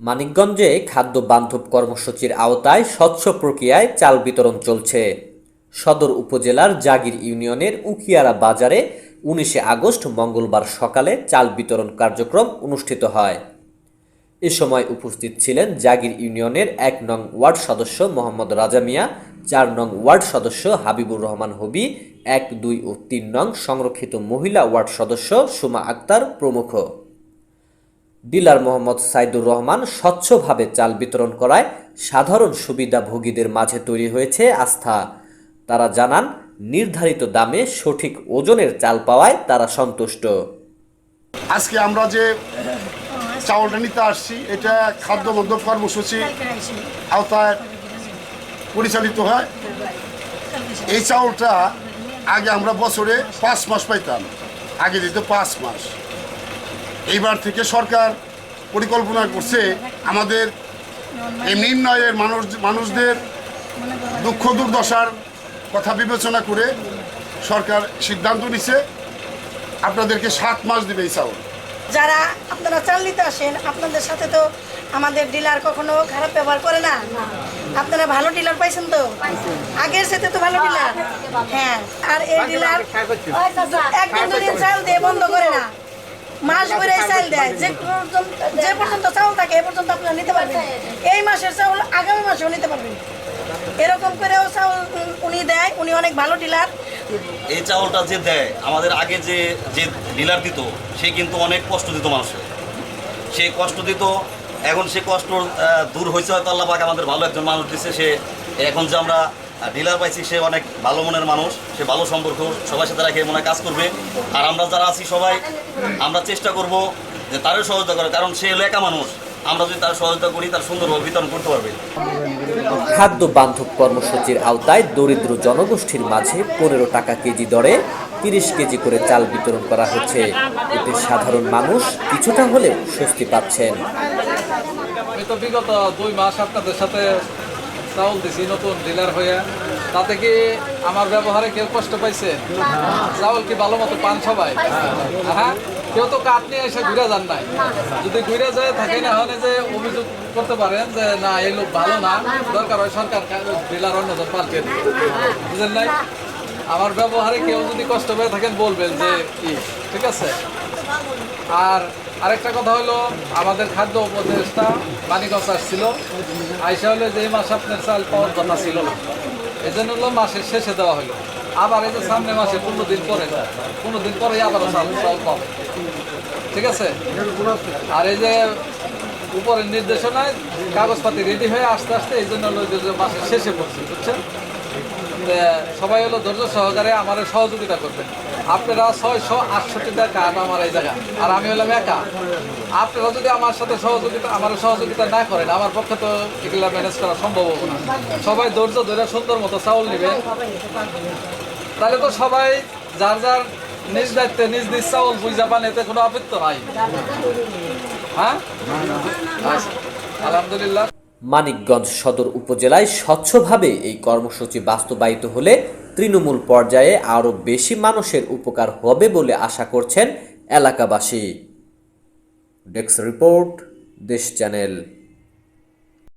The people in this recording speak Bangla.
মানিকগঞ্জে খাদ্য বান্ধব কর্মসূচির আওতায় স্বচ্ছ প্রক্রিয়ায় চাল বিতরণ চলছে। সদর উপজেলার জাগির ইউনিয়নের উকিয়ারা বাজারে উনিশে আগস্ট মঙ্গলবার সকালে চাল বিতরণ কার্যক্রম অনুষ্ঠিত হয়। এ সময় উপস্থিত ছিলেন জাগির ইউনিয়নের এক নং ওয়ার্ড সদস্য মোহাম্মদ রাজা মিয়া, চার নং ওয়ার্ড সদস্য হাবিবুর রহমান হবি, এক, দুই ও তিন নং সংরক্ষিত মহিলা ওয়ার্ড সদস্য সুমা আক্তার প্রমুখ। ডিলার মোহাম্মদ সাইদুর রহমান স্বচ্ছভাবে চাল বিতরণ করায় সাধারণ সুবিধাভোগীদের মাঝে তৈরি হয়েছে আস্থা। তারা জানান, নির্ধারিত দামে সঠিক ওজনের চাল পাওয়ায় তারা সন্তুষ্ট। আজকে আমরা যে চাউলটা নিতে আসছি, এটা খাদ্য মন্ত্রক কর্মসূচি আওতায় পরিচালিত হয়। এই চাউলটা আগে আমরা বছরে পাঁচ মাস পাইতাম, আগে দিত পাঁচ মাস। এইবার থেকে সরকার পরিকল্পনা করছে আমাদের এই নির্ণয়ের মানুষ মানুষদের দুঃখ দুর্দশার কথা বিবেচনা করে সরকার সিদ্ধান্ত নিছে। আপনাদেরকে সাত মাস দিবে এই চাউল। যারা আপনারা চাল নিতে আসেন আপনাদের সাথে তো আমাদের ডিলার কখনো খারাপ ব্যবহার করে না। আপনারা ভালো ডিলার পাইছেন তো? আগের সাথে তো ভালো ডিলার। হ্যাঁ আর এই ডিলার একদম দুদিন চাল দিয়ে বন্ধ করে না। মাস ভরে চাল দেয়। যে পর্যন্ত যে পর্যন্ত চাউল থাকে, এ পর্যন্ত আপনারা নিতে পারবেন। এই মাসের চাউল আগামী মাসেও নিতে পারবেন। এরকম করেও চাউল উনি দেয়, উনি অনেক ভালো ডিলার। এই চাউলটা যে দেয়, আমাদের আগে যে যে ডিলার দিত, সে কিন্তু অনেক কষ্ট দিত মানুষের সে কষ্ট দিত, এখন সে কষ্ট দূর হয়েছে হয়তো আল্লাহ আমাদের ভালো একজন মানুষ দিচ্ছে সে এখন যে আমরা ডিলার পাইছি সে অনেক ভালো মনের মানুষ সে ভালো সম্পর্ক সবার সাথে রেখে মনে কাজ করবে। আর আমরা যারা আছি সবাই আমরা চেষ্টা করব যে তারও সহযোগিতা করে কারণ সে হলো একা মানুষ। আমরা যদি তার সহযোগিতা করি তার সুন্দরভাবে বিতরণ করতে পারবে। খাদ্য বান্ধব কর্মসূচির আওতায় দরিদ্র জনগোষ্ঠীর মাঝে পনেরো টাকা কেজি দরে তিরিশ কেজি করে চাল বিতরণ করা হচ্ছে। এতে সাধারণ মানুষ কিছুটা হলেও স্বস্তি পাচ্ছেন। বিগত দুই মাস আপনাদের সাথে চাউল দিছি নতুন ডিলার হয়ে, তাতে কি আমার ব্যবহারে কেউ কষ্ট পাইছে? চাউল কি ভালো মতো পান সবাই? হ্যাঁ কেউ তো কাঠ নিয়ে এসে ঘুরে যান নাই। যদি ঘুরে যায়, থাকে না হলে যে অভিযোগ করতে পারেন যে, না, এই লোক ভালো না, দরকার হয় সরকার ডিলার অন্যজন পাল্টে। বুঝলেন নাই? আমার ব্যবহারে কেউ যদি কষ্ট পেয়ে থাকেন, বলবেন যে কি ঠিক আছে? আর আরেকটা কথা হলো, আমাদের খাদ্য উপদেষ্টা মানিকগঞ্জ আসছিল। আইসা হলো যে মাস আপনার চাল পাওয়ার কথা ছিল না। এই জন্য হলো মাসের শেষে দেওয়া হলো। আবার এই যে সামনে মাসে পনেরো দিন পরে, পনেরো দিন পরে আবার চাল চাল পাবে ঠিক আছে? আর এই যে উপরের নির্দেশনায় কাগজপাতি রেডি হয়ে আস্তে আস্তে এই জন্য হলো মাসের শেষে পড়ছে, বুঝছেন? সবাই হলো ধৈর্য সহকারে আমার সহযোগিতা করবেন। আপনারা ছয়শো আটষট্টি টাকা কাঠ আমার এই জায়গা। আর আমি হলাম একা। আপনারা যদি আমার সাথে সহযোগিতা আমার সহযোগিতা না করেন, আমার পক্ষে তো এগুলো ম্যানেজ করা সম্ভব হবে না। সবাই ধৈর্য ধরে সুন্দর মতো চাউল নেবেন তাহলে তো সবাই যার যার নিজ দায়িত্বে, নিজ নিজ চাউল বুঝা পান এতে কোনো আপত্তি নাই। হ্যাঁ? আলহামদুলিল্লাহ। মানিকগঞ্জ সদর উপজেলায় স্বচ্ছভাবে এই কর্মসূচি বাস্তবায়িত হলে তৃণমূল পর্যায়ে আরও বেশি মানুষের উপকার হবে বলে আশা করছেন এলাকাবাসী। Desk report, Desh channel.